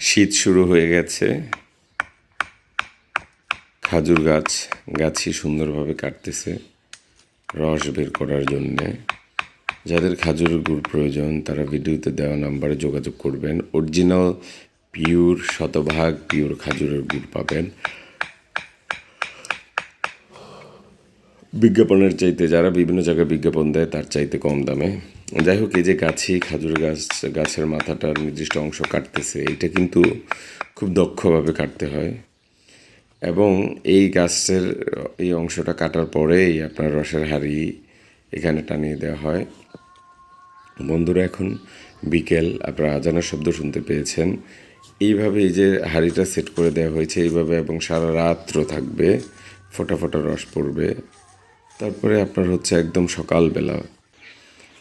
শীত শুরু হয়ে গেছে। খাজুর গাছ, গাছই সুন্দরভাবে কাটতেছে রস বের করার জন্যে। যাদের খাজুরের গুড় প্রয়োজন, তারা ভিডিওতে দেওয়া নাম্বারে যোগাযোগ করবেন। অরিজিনাল, পিওর, শতভাগ, পিওর খাজুরের গুড় পাবেন। বিজ্ঞাপনের চাইতে, যারা বিভিন্ন জায়গায় বিজ্ঞাপন দেয়, তার চাইতে কম দামে। যাই হোক, এই যে গাছি, খাজুর গাছ, গাছের মাথাটার নির্দিষ্ট অংশ কাটতেছে এটা কিন্তু খুব দক্ষভাবে কাটতে হয়। এবং এই গাছের, এই অংশটা কাটার পরেই আপনার রসের হাড়ি এখানে টানিয়ে দেওয়া হয়। বন্ধুরা, এখন বিকেল, আপনারা আজানের শব্দ শুনতে পেয়েছেন। এইভাবে এই যে হাঁড়িটা সেট করে দেওয়া হয়েছে, এইভাবে এবং সারা রাত্র থাকবে, ফোটা ফোটা রস পড়বে। তারপরে আপনার হচ্ছে একদম সকালবেলা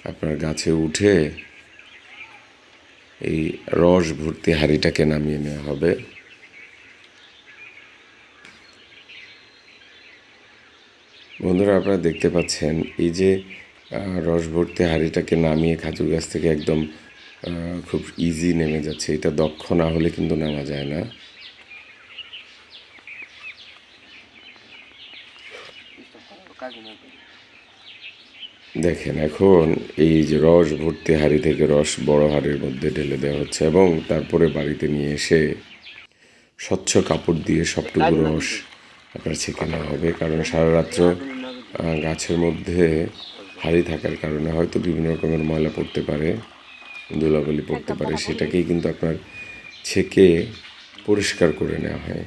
আপনার গাছে উঠে এই রস ভর্তি হাঁড়িটাকে নামিয়ে নেওয়া হবে। বন্ধুরা, আপনারা দেখতে পাচ্ছেন, এই যে রস ভর্তি হাঁড়িটাকে নামিয়ে খাজুর গাছ থেকে একদম খুব ইজি নেমে যাচ্ছে। এটা দক্ষ না হলে কিন্তু নামা যায় না। দেখেন এখন এই যে রস ভর্তি হাঁড়ি থেকে রস বড় হাঁড়ির মধ্যে ঢেলে দেওয়া হচ্ছে এবং তারপরে বাড়িতে নিয়ে এসে স্বচ্ছ কাপড় দিয়ে সবটুকু রস আপনার ছেঁকে নেওয়া হবে। কারণ সারা রাত্র গাছের মধ্যে হাঁড়ি থাকার কারণে হয়তো বিভিন্ন রকমের ময়লা পড়তে পারে ধুলাবালি পড়তে পারে সেটাকেই কিন্তু আপনার ছেঁকে পরিষ্কার করে নেওয়া হয়।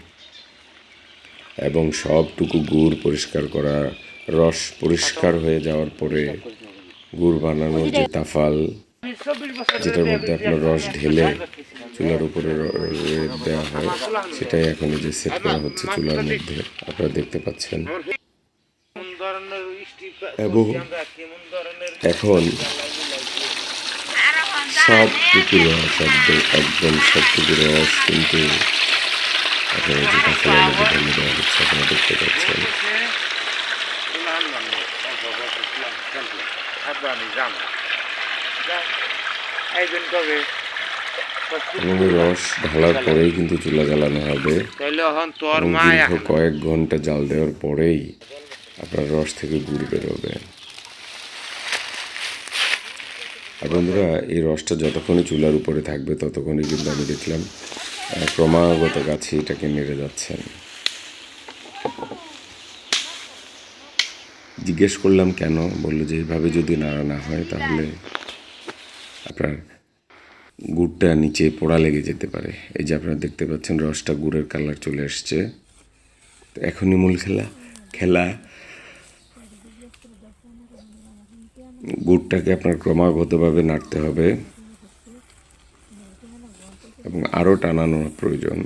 এবং সবটুকু গুড় পরিষ্কার করা রস পরিষ্কার হয়ে যাওয়ার পরে গুড় বানানোর যে তাফাল, যেটার মধ্যে আপনার রস ঢেলে চুলার উপরে দেওয়া হয়, সেটাই এখন যে সেট করা হচ্ছে চুলার মধ্যে। আপনারা দেখতে পাচ্ছেন। এবং এখন সবটুকু রস, একদম একদম সবটুকু রস কিন্তু এখন এই যে তাফালের মধ্যে ঢেলে দেওয়া হচ্ছে, আপনারা দেখতে পাচ্ছেন। কবে? এবং রস ঢালার পরেই কিন্তু চুলা জ্বালানো হবে। দীর্ঘ কয়েক ঘণ্টা জাল দেওয়ার পরেই আপনার রস থেকে গুড় বেরোবে আর বন্ধুরা এই রসটা যতক্ষণই চুলার উপরে থাকবে ততক্ষণই কিন্তু আমি দেখলাম ক্রমাগত গাছে এটাকে নেড়ে যাচ্ছেন। জিজ্ঞেস করলাম, কেন? বলল যে এইভাবে যদি নাড়া না হয় তাহলে আপনার গুড়টা নিচে পোড়া লেগে যেতে পারে। এই যে আপনারা দেখতে পাচ্ছেন, রসটা গুড়ের কালার চলে এসছে। তো এখনই মূল খেলা খেলা। গুড়টাকে আপনার ক্রমাগতভাবে নাড়তে হবে এবং আরও টানানো প্রয়োজন।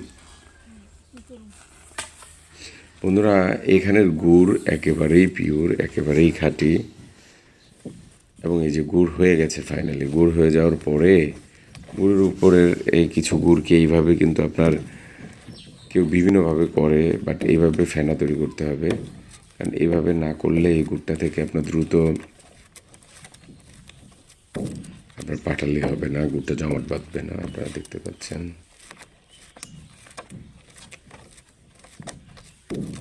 বন্ধুরা, এখানের গুড় একেবারেই পিওর একেবারেই খাঁটি। এবং এই যে গুড় হয়ে গেছে ফাইনালি গুড় হয়ে যাওয়ার পরে গুড়ের উপরের এই কিছু গুড়কে এইভাবে কিন্তু আপনার কেউ বিভিন্নভাবে করে বাট এইভাবে ফেনা তৈরি করতে হবে। কারণ এইভাবে না করলে এই গুড়টা থেকে আপনার দ্রুত আপনার পাটালি হবে না, গুড়টা জমাট বাঁধবে না, আপনারা দেখতে পাচ্ছেন।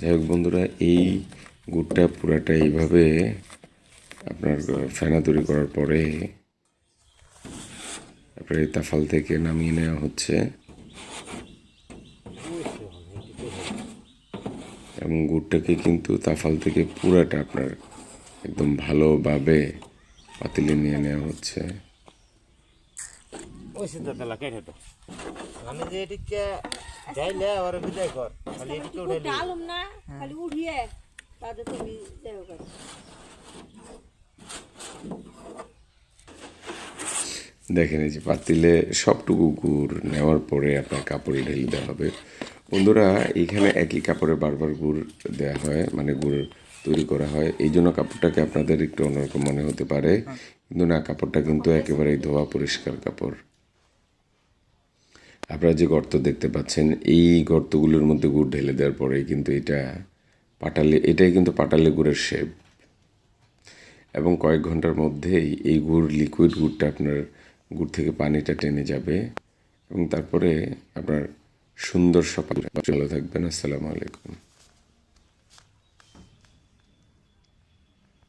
যাই হোক বন্ধুরা এই গুড়টা পুরাটা এইভাবে আপনার ফেনা তৈরি করার পরে আপনার এই তাফাল থেকে নামিয়ে নেওয়া হচ্ছে। এবং গুড়টাকে কিন্তু তাফাল থেকে পুরাটা আপনার একদম ভালোভাবে পাতিলে নিয়ে নেওয়া হচ্ছে। ওই সিদ্ধান্ত কেটে তো আমি যে এদিকে যাইলে ওর বিদায় কর। খালি এদিকে উঠে করতে না খালি উঠিয়ে তাদের তুমি যাই হোক। দেখেন এই যে পাতিলে সবটুকু গুড় নেওয়ার পরে আপনার কাপড়ে ঢেলে দেওয়া হবে। বন্ধুরা এখানে একই কাপড়ে বারবার গুড় দেওয়া হয় মানে গুড় তৈরি করা হয়। এই জন্য কাপড়টাকে আপনাদের একটু অন্যরকম মনে হতে পারে। কিন্তু না কাপড়টা কিন্তু একেবারেই ধোয়া পরিষ্কার কাপড়। আপনারা যে গর্ত দেখতে পাচ্ছেন, এই গর্তগুলোর মধ্যে গুড় ঢেলে দেওয়ার পরে কিন্তু এটা পাটালে, এটাই কিন্তু পাটালে গুড়ের শেপ। এবং কয়েক ঘণ্টার মধ্যেই এই গুড় লিকুইড গুড়টা আপনার গুড় থেকে পানিটা টেনে যাবে এবং তারপরে আপনার সুন্দর সকাল ভালো থাকবেন। আসসালামু আলাইকুম।